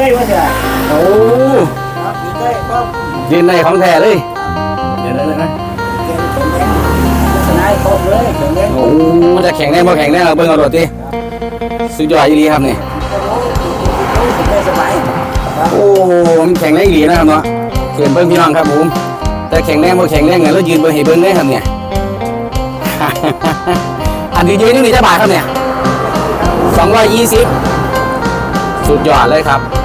ได้วะเถอะโอ้ครับยิงได้ก็ยืนในของแท้เลยเดี๋ยวนะเก่งแข็งแรงชนะครบเลยแข็งแรงโอ้มันจะแข็งแน่บ่แข็งแน่เราเบิ่งเอาโดดดิสุดยอดอีหลีครับนี่ได้สบายโอ้มันแข็งแรงอีหลีนะครับเนาะเกินเบิ่งพี่น้องครับผมแต่แข็งแรงบ่แข็งแรงไงแล้วยืนเบิ่งให้เบิ่งได้ครับเนี่ยอันที่ยืนนี่จะบาทครับเนี่ย220สุดยอดเลยครับเ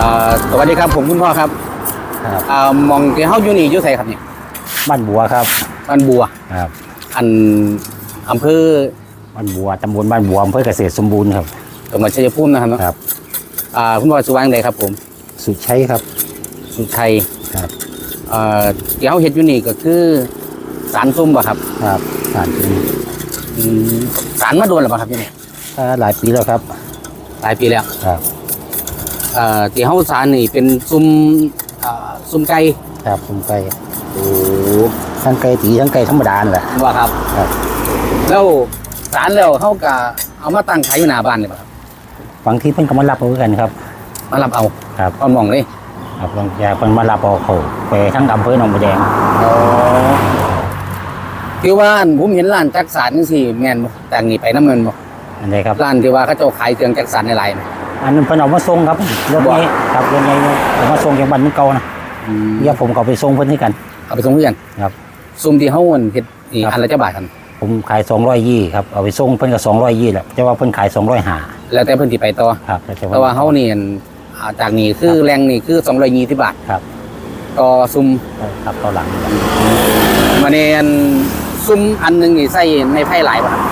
อ่อสวัสดีครับผมคุณพ่อครับครับเอ่อมองที่เฮาอยู่นี่อยู่ไสครับเนี่ยบ้านบัวครับบ้านบัว ครับอันอำเภอบ้านบัวตำบลบ้านบัวอำเภอเกษตรสมบูรณ์ครับจังหวัดชัยภูมินะครับเนาะครับ อ่าคุณพ่อสุวรรณใดครับผมสุดใช้ครับ สุชัยครับเอ่อที่เขาเฮ็ดอยู่นี่ก็คือสารซุ่มบ่ครับครับสารเป็นอืมสารมาโดนหรือเปล่าครับที่นี่ถ้าหลายปีแล้วครับ หลายปีแล้ว ครับ เอ่อที่เขาสารนี่เป็นซุ่มเอ่อซุ่มไก่ครับผมไก่โอ้ทั้งไก่ตีทั้งไก่ธรรมดานั่นแหละ ว่าครับ ครับ แล้วสารแล้วเขาก็เอามาตั้งขายอยู่หน้าบ้านเลยป่ะครับบางทีเพิ่นก็มารับเอาคือกันครับ มารับเอาครับ ตอนมองเลยครับบางอยางเพิ่นมารับเอาเขาไปทั้งอำเภอหนองบัวแดงอ๋อที่ว่าอันผมเห็นร้านจักสารนี่สิแม่นบ่แต่งนี่ไปน้ำเงินบ่อันใดครับร้านที่ว่าเขาเจ้าขายเครื่องจักสารในไลน์ไหม อันนั้นเพิ่นเอามาส่งครับรถบ่นี้ครับรถนี้เอามาส่งจากบ้านมันเก่านะอืมเดี๋ยวผมก็เอาไปส่งเพิ่นให้กัน เอาไปส่งเพื่อนครับซุ่มที่เขาอันเฮ็ดนี่ครับอันละเจ้าบาทกันผมขาย220ครับเอาไปส่งเพิ่นก็220แหละแต่ว่าเพิ่นขาย205แล้วแต่เพิ่นสิไปต่อครับแต่ว่าเฮานี่อันอ่าจากนี่คือแรงนี่คือ220บาทครับต่อซุ่มครับต่อหลังมาในอันซุ่มอันหนึงนี่ใส่ในไผ่หลายบ่ครับ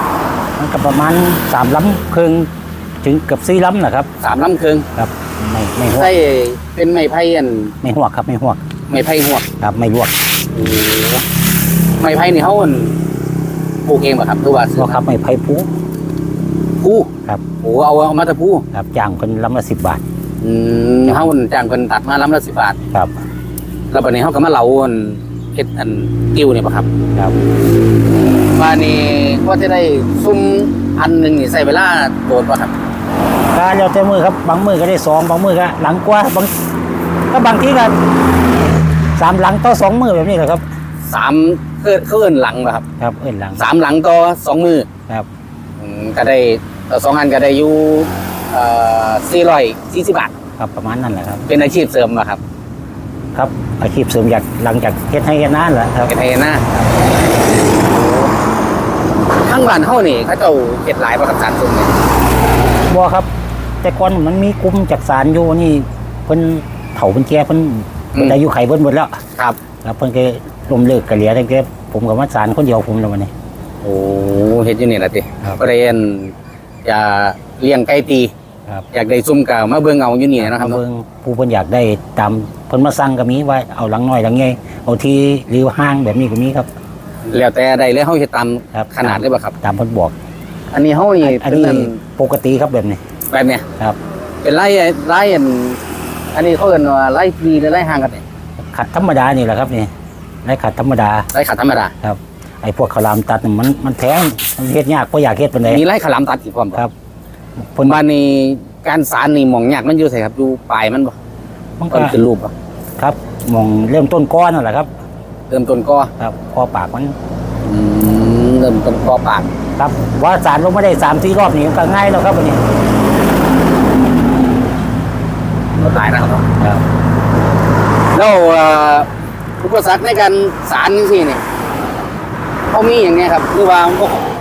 มันก็ประมาณสามล้ำครึ่ง ถึงเกือบสี่ล้ำนะครับสามลำครึ่งครับไม่ไม่หวกใส่เป็นไม้ไผ่อันไม่หวกครับไม่หวกไม้ไผ่หวกครับไม่ลวกโอ้ไม้ไผ่นี่เฮาอันปลูกเองบ่ครับหรือว่าลวกครับไม่ไผ่ปูผู้ครับโอ้เอาเอามาแต่ผู้ครับจ้างคนล้ำละสิบบาทอืมเฮาอันจ้างเพิ่นตัดมาลำละ10บาทครับแล้วบัดนี้เฮาก็มาเหลาอันเฮ็ดอันกิ้วนี่บ่ครับครับว่านี่ว่าจะได้ซุ่มอันหนึ่งนี่ใส่เวลาโดดป่ะครับ ก็แล้วแต่มือครับบางมือก็ได้สองบางมือก็หลังกว่าบางก็บางทีก็สามหลังต่อสองมือแบบนี้แหละครับสามเคลื่อนเคลื่อนหลังป่ะครับครับเอ็นหลังสามหลังต่อสองมือครับอืมก็ได้ต่อสองอันก็ได้อยู่สี่ร้อยสี่สิบบาทครับประมาณนั้นแหละครับ เป็นอาชีพเสริมป่ะครับ ครับอาชีพเสริมจากหลังจากเฮ็ดให้เฮ็ดนานแหละครับเป็นไอ้หน้าทั้งบ้านเฮานี่เขาเจ้าเฮ็ดหลายประกับสารซุ่มเนี่ยบัวครับ แต่ก่อนมันมีกลุ่มจากสารอยู่นี่เพิ่นเฒ่าเพิ่นแก่เพิ่นเพิ่นได้อยู่ไข่เบิดหมดแล้วครับ แล้วเพิ่นก็ล้มเลิกกันเหลือแต่แกผมกับมาสารคนเดียวผมแล้ววันนี้ โอ้เฮ็ดอยู่นี่ล่ะติครับ ก็ได้อันจะเลี้ยงไก่ตี ครับอยากได้ซุ่มก็มาเบิ่งเอาอยู่นี่นะครับมาเนาะเบิ่งผู้เพิ่นอยากได้ตามเพิ่นมาสั่งก็มีว่าเอาหลังน้อยหลังใหญ่เอาที่ริวห้างแบบนี้ก็มีครับ แล้วแต่ได้เลยเฮาเฮ็ดตามครับ ขนาดเลยป่ะครับ ตามเพิ่นบอก อันนี้เฮานี่อันเป็นนี้อันปกติครับแบบนี้ แบบเนี้ยครับเป็นไร่ไร่อันอันนี้เขาเรียกว่าไร่ปีหรือไร่ห่างกันเนี่ยขัดธรรมดานี่แหละครับนี่ไร่ขัดธรรมดาไร่ขาดธรรมดาครับไอ้พวกขาวหลามตัดนี่มันมันแพงมันเฮ็ดยากบ่อยากเฮ็ดปานใดมีไร่ขลามตัดอีกพร้อมครับผลบ้านนี้การสารนี่หมองยากมันอยู่ใส่ครับอยู่ปลายมันบ่มันต้ก็นเป็นรูปบ่ครับมองเริ่มต้นก้อนนั่นแหละครับ เริ่มต้นก็ครับพอปากมันอืมเริ่มต้นก็ปาก ครับว่าสารลงไม่ได้สามสี่รอบนี่ก็ง่ายแล้วครับวันนี้ ก็ตายนะครับครับแล้วเอ่ออุปสรรคในการสารนี่สิเนี่ยเขามีอย่างเนี้ยครับหรือว่า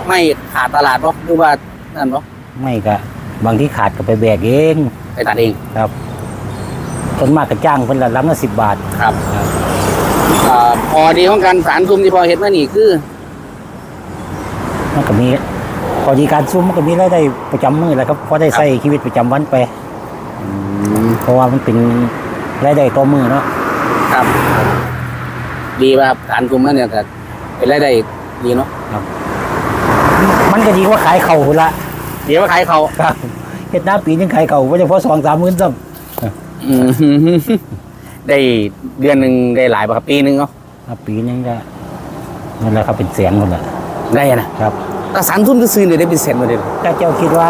ไม่ขาดตลาดบ่หรือว่านั่นบ่ไม่ก็บางที่ขาดก็ไปแบกเองไปตัดเองครับคนมากก็จ้างคนละลำละสิบบาทครับเอ่อพอดีของการสารซุ่มที่พอเห็นมานี่คือมันก็มีพอดีการซุ้มมันก็มีรายได้ประจำมือแหล้วครับพอได้ใช้ชีวิตประจำวันไป เพราะว่ามันเป็นรายได้ต่อมือเนาะครับ ดีป่ะครับการซุ่มแล้วเนี่ยก็เป็นรายได้ดีเนาะมันก็ดีกว่าขายเข่าพุ่นละเดี๋ยวว่าขายเขาครับเฮ็ดหน้าปีนึงขายเข่าไม่เฉพาะสองสามหมื่นซ้อืมได้เดือนหนึ่งได้หลายป่ะครับปีหนึ่งเนาะำครับปีนึงก็นั่นแหละครับเป็นแสนคนละได้นะครับแต่สารซุ่มก็ซื้อเนี่ยได้เป็นแสนมาเลยเหรอถ้าเจ้าคิดว่า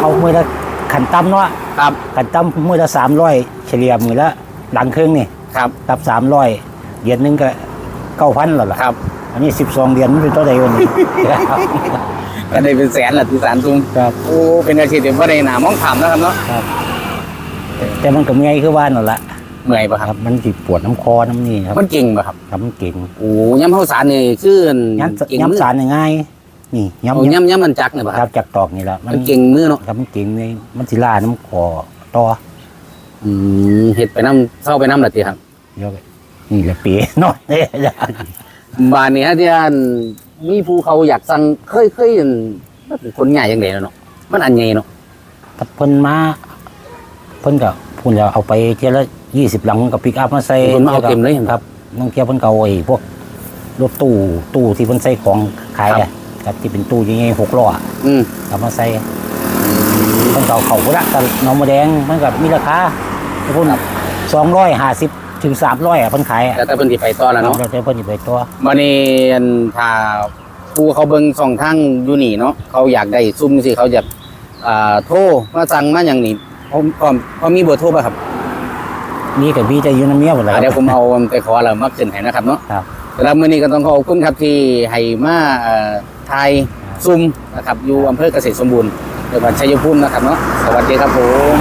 เอามือละ ขันต่ำเนาะครับขันต่ำมือละสามร้อยเฉลี่ยมือละหลังเครื่องนี่ครับตับสามร้อยเดือนหนึงก็เก้าพันแล้วล่ะครับอันนี้สิบสองเดือนมันเป็นตัวใดวันนี้ ก็ได้เป็นแสนละที่สารซุ่มครับโอ้เป็นอาชีพที่บ่ได้หนามองถามนะครับเนาะครับ แต่มันก็เมื่อยคือว่านั่นละเมื่อยป่ะคครัรับบมันจิปวดน้ำคอน้ำนี่ครับมันเก่งป่ะครับครับมันเก่งโอ้ย้ำเฮาสารนี่คือย้เก่งำมือย้ำสารง่ายๆ นี่โอ้ย้ำย้ย้ำย้ำมันจักเนี่ยป่ะำคครัรับบจากตอกนี่แหละมัมันเก่งมือเนาะครับมันเก่งเลยมันสิล่าน้ำคอต่ออืมเฮ็ดไปน้ำเศร้าไปน้ำละติครับเยอะนี่แหละเปีน้อยเนี่ยบ้านนี้ฮะที่อันมีผู้เขาอยากสั่งเคยเคยอันมันเป็นคนใหญ่ยังไงเนาะมันอันใหญ่เนาะเพิ่นมาเพิ่นก็พูดแล้วเอาไปเทียละยี่สิบหลังกับปิกอัพมาใส่คนมาเอาเต็มเลยเห็นคครัรับบน้องเที่ยวเพิ่นก็เอาไอ้พวกรถตู้ตู้ที่เพิ่นใส่ของขายครัอะบ ครับที่เป็นตู้ยังไงหกล้ออะอืมเอามาใส่เพิ่นก็เอาเขาพุ่นละกับหน้องมะแดงมันก็มีราคาพุ่นสองร้อยห้าสิบถึงสามร้อยอะเพิ่นขายอะแต่ถ้าเพิ่นสิไปต่อแล้วเนาะเราจะเพิ่นสิไปตัวบันนี้อันถ้าผู้เขาเบิ่งสองทางอยู่นี่เนาะเขาอยากได้ซุ่มสิเขาอยากอ่าโทรมาสั่งมาอย่างนี้เขาพร้อมเขามีเบอร์โทรป่ะครับมีกับพี่จะอยูน้ำเมียหมดเลยอ่าเดี๋ยวผมเอาไปขอแล้วมาขึ้นให้นะครับเนาะครับสำหรับมื้อนี้ก็ต้องขอบคุณครับที่ให้มาเอ่อ ไทยซุ่มนะครับอยู่อำเภอเกษตรสมบูรณ์จังหวัดชัยภูมินะครับเนาะสวัสดีครับผม